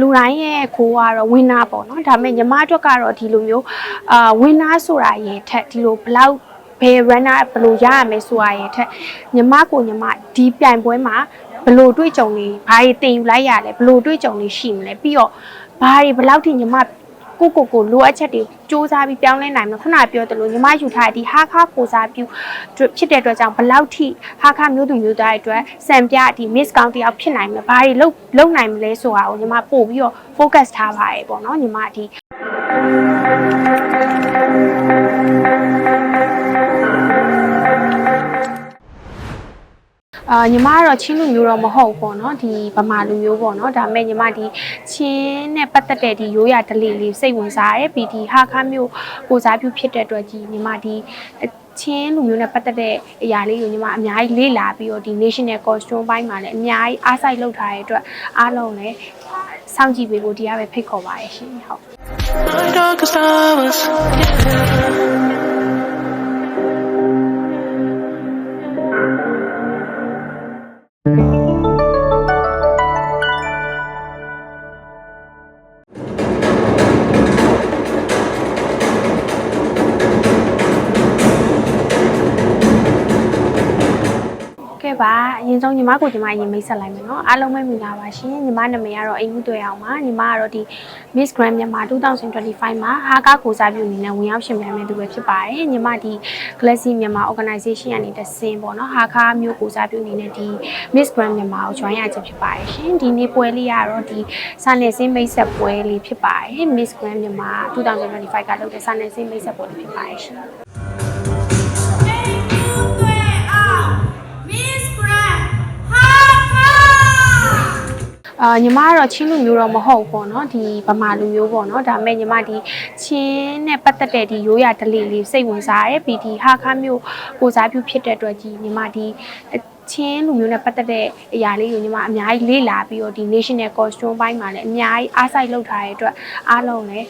လူတိုင်းရဲ့ခိုးကတော့ဝင်းနာပေါ့နော်ဒါပေမဲ့ညီမအတွက်ကတော့ဒီလိုမျိုးအာဝင်းနာဆိုတာရဲ့ထက်ဒီလိုဘလောက်ဘယ် runner ဘယ်လိုရရမယ်ဆိုတာရဲ့ထက်ညီမကိုညီမဒီပြိုင်ပွဲမှာဘယ်လိုတွေ့ကြုံနေဘာတွေတင်ယူလိုက်ရလဲဘယ်လိုတွေ့ကြုံနေရှိမလဲပြီးတော့ဘာတွေဘယ်လောက်ထိညီမ ကိုကိုကိုလိုအပ်ချက်တွေစူးစမ်းပြီးပြောင်းလဲနိုင်မှာခုနကပြောသလိုညီမယူထားတဲ့ဒီဟာခါကိုစားပြုဖြစ်တဲ့အတွက်ကြောင့်ဘယ်လောက်ထိဟာခါမျိုးသူမျိုးသားတွေအတွက်စံပြဒီ miss count တယောက်ဖြစ်နိုင်မလဲဘာတွေလုံလုံနိုင်မလဲဆိုတာကိုညီမပို့ပြီးတော့ focus ထားပါရေပေါ့နော်ညီမဒီ အာညီမကတော့ချင်းလူမျိုးတော့မဟုတ်ဘူးပေါ့နော်ဒီဗမာလူမျိုးပေါ့နော်ဒါပေမဲ့ညီမဒီချင်းနဲ့ပတ်သက်တဲ့ဒီရိုးရာဓလေ့လေးစိတ်ဝင်စားတယ်ပြီးဒီဟာခါမျိုးကိုစားပြုဖြစ်တဲ့အတွက်ကြီးညီမဒီချင်းလူမျိုးနဲ့ပတ်သက်တဲ့အရာလေးကိုညီမအများကြီးလေ့လာပြီးတော့ဒီ national costume ဘိုင်းမှာလည်းအများကြီးအားစိုက်လုပ်ထားတဲ့အတွက်အားလုံးလည်းစောင့်ကြည့်ပေးဖို့ဒီကပဲဖိတ်ခေါ်ပါရရှင်ဟုတ် My darkest hours. ။ကဲ ပါအရင်ဆုံးညီမကိုညီမအရင်မိတ်ဆက်လိုက်မယ်နော်အားလုံးပဲမင်္ဂလာပါရှင်ညီမနာမည်ကတော့အိမ်ဦးတွေ့အောင်ပါညီမကတော့ဒီ Miss Grand မြန်မာ2025မှာဟာကာကိုစားပြုအနေနဲ့ဝင်ရောက်ရှင်ပြိုင်မဲ့သူပဲဖြစ်ပါတယ်ညီမဒီ Glassy မြန်မာ Organization ကနေတဆင်းပေါ့နော်ဟာကာမျိုးကိုစားပြုအနေနဲ့ဒီ Miss Grand မြန်မာကို join ရခြင်းဖြစ်ပါတယ်ရှင်ဒီနေ့ပွဲလေးကတော့ဒီစာနယ်ဇင်းမိတ်ဆက်ပွဲလေးဖြစ်ပါတယ် Miss Grand မြန်မာ2025ကလုပ်တဲ့စာနယ်ဇင်းမိတ်ဆက်ပွဲလေးဖြစ်ပါတယ်ရှင် အာညီမကတော့ချင်းလူမျိုးတော့မဟုတ်ဘူးပေါ့နော်ဒီဗမာလူမျိုးပေါ့နော်ဒါပေမဲ့ညီမဒီချင်းနဲ့ပတ်သက်တဲ့ဒီရိုးရာဓလေ့လေးစိတ်ဝင်စားတယ်ပြီးဒီဟာခါမျိုးကိုစားပြုဖြစ်တဲ့အတွက်ကြီးညီမဒီချင်းလူမျိုးနဲ့ပတ်သက်တဲ့အရာလေးကိုညီမအများကြီးလေ့လာပြီးတော့ဒီ national costume ဘိုင်းမှာလည်းအများကြီးအားစိုက်လုပ်ထားတဲ့အတွက်အားလုံးလည်း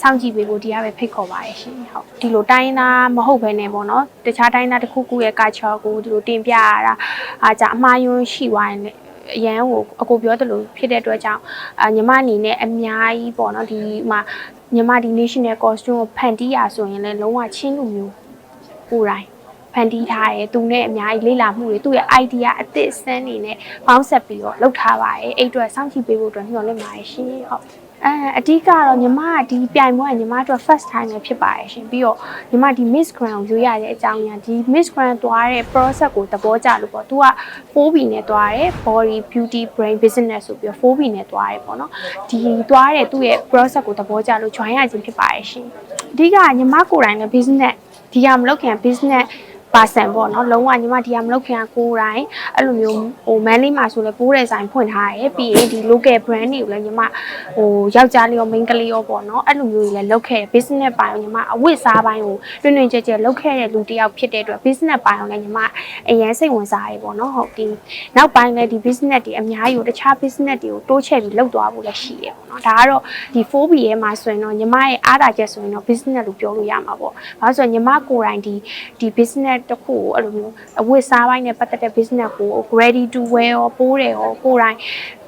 စောင့်ကြည့်ပေးဖို့ဒီကပဲဖိတ်ခေါ်ပါရရှင်ဟုတ်ဒီလိုတိုင်းသားမဟုတ်ဘဲနဲ့ပေါ့နော်တခြားတိုင်းသားတစ်ခုခုရဲ့ culture ကိုဒီလိုတင်ပြရတာအားကြအမှားယွင်းရှိသွားရင်လည်း အရန်ကိုအကိုပြောသလိုဖြစ်တဲ့အတွက်ကြောင့်အာညီမအနေနဲ့အများကြီးပေါ့နော်ဒီမှာညီမဒီ national costume ကိုဖန်တီးရဆိုရင်လည်းလုံးဝချင်းလူမျိုးကိုယ်တိုင်ဖ န်တီးထားရဲသူနဲ့အများကြီးလေ့လာမှုတွေသူ့ရဲ့ idea အသစ်အစမ်းတွေနဲ့ပေါင်းဆက်ပြီးတော့လုပ်ထားပါရဲ့အဲ့အတွက်စောင့်ကြည့်ပေးဖို့အတွက်ညှော်လင့်ပါတယ်ရှင်ဟုတ်အဲအဓိကတော့ညီမကဒီပြိုင်ပွဲကညီမတို့ first time ပဲဖြစ်ပါတယ်ရှင်ပြီးတော့ညီမဒီ Miss Grand ကိုရွေးရတဲ့အကြောင်းအရာဒီ Miss Grand သွားတဲ့ process ကိုသဘောကျလို့ပေါ့သူက 4B နဲ့သွားတယ် body beauty brain business ဆိုပြီးတော့ 4B နဲ့သွားတယ်ပေါ့နော်ဒီသွားတဲ့သူ့ရဲ့ process ကိုသဘောကျလို့ join ရခြင်းဖြစ်ပါတယ်ရှင်အဓိကကညီမကိုယ်တိုင်လည်း business ဒီကမလုပ်ခင် business ပါဆန်ပေါ့နော်လုံးဝညီမဒီကမလုပ်ခင်ကကိုယ်တိုင်အဲ့လိုမျိုးဟိုမန်လေးမှာဆိုလဲပိုးတဲ့ဆိုင်ဖွင့်ထားတယ်ပြီးရင်ဒီ local brand တွေကိုလည်းညီမဟိုယောက်ျားလေးရော main ကလေးရောပေါ့နော်အဲ့လိုမျိုးတွေလည်းလုပ်ခဲ့တယ် business ပိုင်းကိုညီမအဝတ်စားပိုင်းကိုတွင်တွင်ကြဲကြဲလုပ်ခဲ့တဲ့လူတစ်ယောက်ဖြစ်တဲ့အတွက် business ပိုင်းကိုလည်းညီမအရင်စိတ်ဝင်စားရေပေါ့နော်ဟုတ်ဒီနောက်ပိုင်းလည်းဒီ business တွေအများကြီးကိုတခြား business တွေကိုတိုးချဲ့ပြီးလုပ်သွားဖို့လည်းရှိတယ်ပေါ့နော်ဒါကတော့ဒီ 4B ရဲ့မှာဆိုရင်တော့ညီမရဲ့အားသာချက်ဆိုရင်တော့ business လို့ပြောလို့ရမှာပေါ့ဘာလို့ဆိုတော့ညီမကိုယ်တိုင်ဒီဒီ business တစ်ခုကိုအဲ့လိုမျိုးအဝတ်စားပိုင်းနဲ့ပတ်သက်တဲ့ business ကို ready to wear ရောပိုးတယ်ရောကိုယ်တိုင်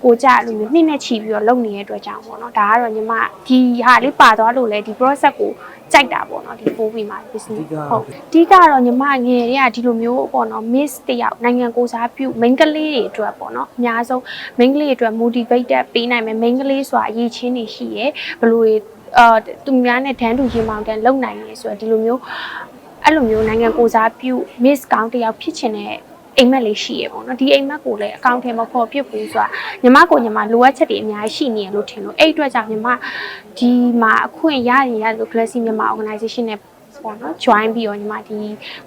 ကိုကြအဲ့လိုမျိုးနှိမ့်နဲ့ချီပြီးတော့လုပ်နေတဲ့အတွက်ကြောင့်ပေါ့နော်ဒါကတော့ညီမဒီဟာလေးပါသွားလို့လေဒီ process ကိုကြိုက်တာပေါ့နော်ဒီ 4B မှာ business ဟုတ်အဓိကတော့ညီမငယ်တွေကဒီလိုမျိုးပေါ့နော် miss တယောက်နိုင်ငံကိုစားပြု main ကလေးတွေအတွက်ပေါ့နော်အများဆုံး main ကလေးတွေအတွက် motivated ပေးနိုင်မယ် main ကလေးဆိုတာအရေးချင်းနေရှိရယ်ဘယ်လိုတွေအာသူများနဲ့တန်းတူရင်မောင်တန်းလုံနိုင်ရဲဆိုတော့ဒီလိုမျိုး အဲ့လိုမျိုးနိုင်ငံကိုစားပြု miss ကောင်းတယောက်ဖြစ်ချင်တဲ့အိမ်မက်လေးရှိရပေါ့နော်ဒီအိမ်မက်ကိုလည်းအကောင့်ထဲမှာပေါ်ပြဘူးဆိုတာညီမကိုညီမလိုအပ်ချက်တွေအများကြီးရှိနေရလို့ထင်လို့အဲ့အတွက်ကြောင့်ညီမဒီမှာအခွင့်ရရင်ရလို့ Glassy မြန်မာ organization နဲ့ပေါ့နော် join ပြီးတော့ညီမဒီ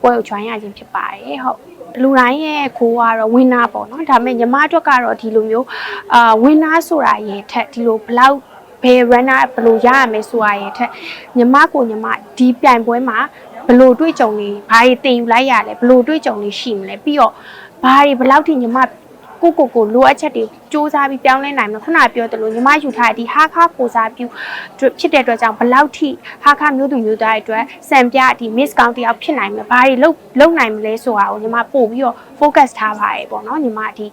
ပွဲကို join ရခြင်းဖြစ်ပါတယ်ဟုတ်လူတိုင်းရဲ့ခိုးကတော့ winner ပေါ့နော်ဒါပေမဲ့ညီမအတွက်ကတော့ဒီလိုမျိုးအာ winner ဆိုတာရဲ့ထက်ဒီလိုဘလောက်ဘယ် runner ဘယ်လိုရရမယ်ဆိုတာရဲ့ထက်ညီမကိုညီမဒီပြိုင်ပွဲမှာ ဘယ်လိုတွေ့ကြုံနေဘာတွေတင်ယူလိုက်ရလဲဘယ်လိုတွေ့ကြုံနေရှိမလဲပြီးတော့ဘာတွေဘယ်လောက်ထိညီမကိုကိုကိုလိုအပ်ချက်တွေစူးစမ်းပြီးပြောင်းလဲနိုင်မယ်ခုနကပြောသလိုညီမယူထားတဲ့ဒီဟာခါကိုစားပြုဖြစ်တဲ့အတွက်ကြောင့်ဘလောက်ထိဟာခါမျိုးသူမျိုးသားတွေအတွက်စံပြဒီ miss ကောင်းတယောက်ဖြစ်နိုင်မလဲဘာတွေလုပ်လုပ်နိုင်မလဲဆိုတာကိုညီမပို့ပြီးတော့ focus ထားပါရေပေါ့နော်ညီမဒီ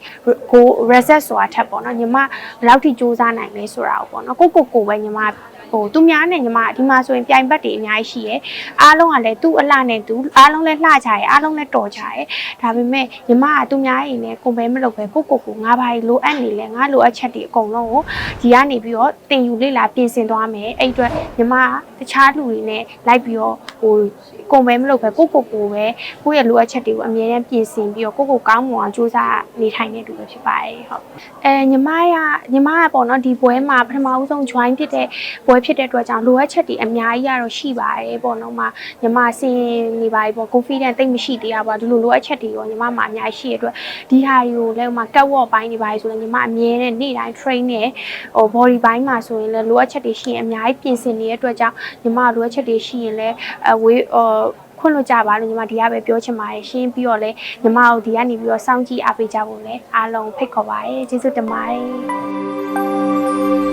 ကို reset ဆိုတာထက်ပေါ့နော်ညီမဘလောက်ထိစူးစမ်းနိုင်လဲဆိုတာကိုပေါ့နော်ကိုကိုကိုပဲညီမ ဟိုသူများနဲ့ညီမဒီမှာဆိုရင်ပြိုင်ဘက်တွေအများကြီးရှိရဲအားလုံးကလည်းသူ့အလှနဲ့သူအားလုံးလည်းလှကြရဲအားလုံးလည်းတော်ကြရဲဒါပေမဲ့ညီမကသူများအိမ်နဲ့ကွန်ပဲမလုပ်ပဲကိုကိုကိုငါဘာကြီးလိုအပ်နေလဲငါလိုအပ်ချက်တွေအကုန်လုံးကိုဒီကနေပြီးတော့တင်ယူလေ့လာပြင်ဆင်သွားမယ်အဲ့အတွက်ညီမကတခြားလူတွေနဲ့လိုက်ပြီးတော့ဟို ကွန်ပဲမလုပ်ပဲကိုကိုကိုပဲကိုယ့်ရဲ့လိုအပ်ချက်တွေကိုအမြဲတမ်းပြင်ဆင်ပြီးတော့ကိုကိုကောင်းမွန်အောင်ကြိုးစားနေထိုင်နေတူပဲဖြစ်ပါတယ်ဟုတ်အဲညီမကညီမကပေါ့နော်ဒီပွဲမှာပထမဦးဆုံး join ဖြစ်တဲ့ပွဲဖြစ်တဲ့အတွက်ကြောင့်လိုအပ်ချက်တွေအများကြီးကတော့ရှိပါတယ်ပေါ့နော်မညီမစင်နေပါပြီပေါ့ confident တိတ်မရှိသေးတာပေါ့ဒီလိုလိုအပ်ချက်တွေရောညီမမှာအများကြီးရှိရတဲ့အတွက်ဒီဟာတွေကိုလည်းဥမာ catwalk ပိုင်းတွေပါဆိုရင်ညီမအမြဲတမ်းနေ့တိုင်း train နေဟို body ပိုင်းမှာဆိုရင်လည်းလိုအပ်ချက်တွေရှိရင်အများကြီးပြင်ဆင်နေတဲ့အတွက်ကြောင့်ညီမလိုအပ်ချက်တွေရှိရင်လည်းအဝေးဟိုတော့ခွင့်လွှတ်ကြပါလို့ညီမဒီကပဲပြောချင်ပါတယ်ရှင်းပြီးတော့လဲညီမတို့ဒီကနေပြီးတော့စောင့်ကြည့်အားပေးကြဖို့လဲအားလုံးဖိတ်ခေါ်ပါတယ်ကျေးဇူးတင်ပါတယ်